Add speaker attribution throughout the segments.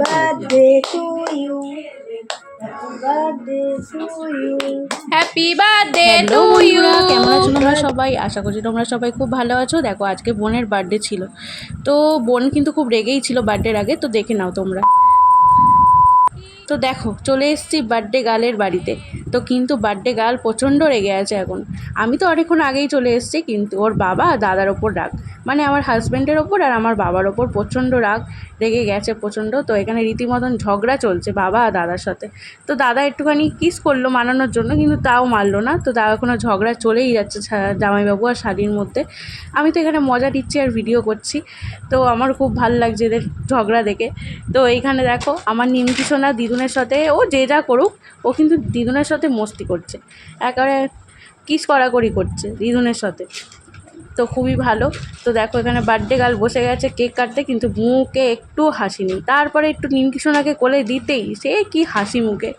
Speaker 1: birthday to you. Happy birthday to you.
Speaker 2: Happy birthday to you কেমন আছো তোমরা সবাই? আশা করছি তোমরা সবাই খুব ভালো আছো। দেখো আজকে বোনের বার্থডে ছিল। তো বোন কিন্তু খুব রেগেই ছিল বার্থডের আগে তো দেখে নাও তোমরা। তো দেখো চলে এসেছি বার্থডে গার্লের বাড়িতে। তো কিন্তু বার্থডে গার্ল প্রচণ্ড রেগে আছে এখন। আমি তো অনেকক্ষণ আগেই চলে এসেছি কিন্তু ওর বাবা দাদার ওপর রাগ। মানে আমার হাজব্যান্ডের ওপর আর আমার বাবার ওপর প্রচণ্ড রাগ। রেগে গেছে প্রচণ্ড। তো এখানে রীতিমতন ঝগড়া চলছে বাবা আর দাদার সাথে। তো দাদা একটুখানি কিস করল মানানোর জন্য, কিন্তু তাও মারলো না। তো দাদা এখনও ঝগড়া চলেই যাচ্ছে জামাইবাবু আর শাড়ির মধ্যে। আমি তো এখানে মজা দিচ্ছি আর ভিডিও করছি। তো আমার খুব ভালো লাগছে এদের ঝগড়া দেখে। তো এইখানে দেখো, আমার নিমকি দিদুনের সাথে, ও যে যা করুক, ও কিন্তু দিদুনের সাথে মস্তি করছে। একেবারে কিস করাকরি করছে দিদুনের সাথে। তো খুবই ভালো। তো দেখো এখানে বার্থডে গার্ল বসে গেছে কেক কাটতে, কিন্তু মুখে একটু হাসি নেই। তারপরে একটু নিমকি সোনাকে কোলে দিতেই সে কি হাসি মুখে,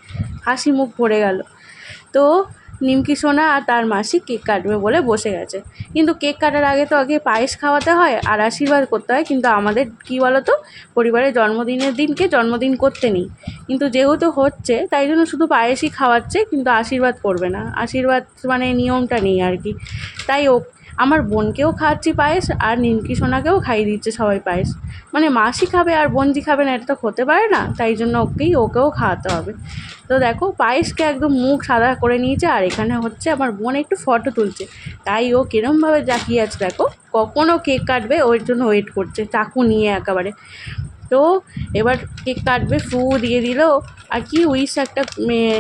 Speaker 2: হাসি মুখ ভরে গেল। তো নিমকি সোনা আর তার মাসি কেক কাটবে বলে বসে গেছে। কিন্তু কেক কাটার আগে তো আগে পায়েস খাওয়াতে হয় আর আশীর্বাদ করতে হয়, কিন্তু আমাদের কী বলো তো পরিবারের জন্মদিনের দিনকে জন্মদিন করতে নেই। কিন্তু যেহেতু হচ্ছে, তাই জন্য শুধু পায়েসই খাওয়াচ্ছে, কিন্তু আশীর্বাদ করবে না। আশীর্বাদ মানে নিয়মটা নেই আর কি। তাই ও আমার বোনকেও খাওয়াচ্ছি পায়েস আর নিমকি সোনাকেও খাইয়ে দিচ্ছে সবাই পায়েস। মানে মাসি খাবে আর বোনজি খাবে না, এটা তো হতে পারে না, তাই জন্য ওকেই, ওকেও খাওয়াতে হবে। তো দেখো, পায়েসকে একদম মুখ সাদা করে নিয়েছে আর এখানে হচ্ছে আমার বোন একটু ফটো তুলছে। তাই ও কিরমভাবে জাকিয়ে আছে দেখো কখনও কেক কাটবে, ওর জন্য ওয়েট করছে, চাকু নিয়ে একেবারে। তো এবার কেক কাটবে, ফু দিয়ে দিল, আর কি উইশ একটা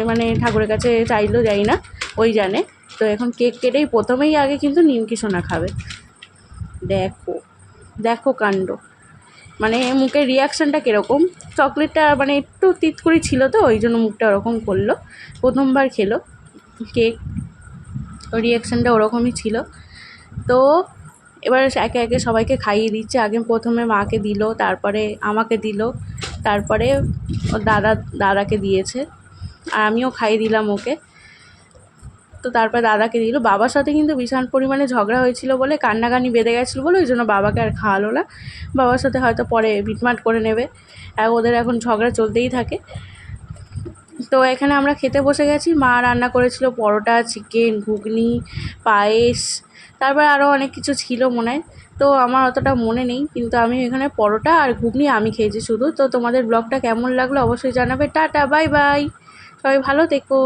Speaker 2: মানে ঠাকুরের কাছে চাইলো যাই না, ওই জানে। তো এখন কেক কেটেই প্রথমেই আগে কিন্তু নিমকি সোনা খাবে। দেখো দেখো কাণ্ড। মানে মুখের রিয়াকশানটা কীরকম? চকলেটটা মানে একটু তিতকুড়ি ছিল তো, ওই জন্য মুখটা ওরকম করল। প্রথমবার খেলো। কেক রিয়াকশানটা ওরকমই ছিল। তো এবার একে একে সবাইকে খাইয়ে দিচ্ছে। আগে প্রথমে মাকে দিল, তারপরে আমাকে দিল, তারপরে দাদা, দাদাকে দিয়েছে। আর আমিও খাইয়ে দিলাম ওকে। তো তারপর দাদাকে দিল। বাবার সাথে কিন্তু ভীষণ পরিমাণে ঝগড়া হয়েছিল বলে, কান্নাকানি বেঁধে গেছিল বলে, ওই জন্য বাবাকে আর খাওয়ালো না। বাবার সাথে হয়তো পরে মিটমাট করে নেবে। আর ওদের এখন ঝগড়া চলতেই থাকে। তো এখানে আমরা খেতে বসে গেছি। মা রান্না করেছিল পরোটা, চিকেন, ঘুগনি, পায়েস, তারপর আরও অনেক কিছু ছিল মনে হয়। তো আমার অতটা মনে নেই, কিন্তু আমি এখানে পরোটা আর ঘুগনি আমি খেয়েছি শুধু। তো তোমাদের ব্লগটা কেমন লাগল অবশ্যই জানাবে। Tata, bye bye. সবাই ভালো থেকো।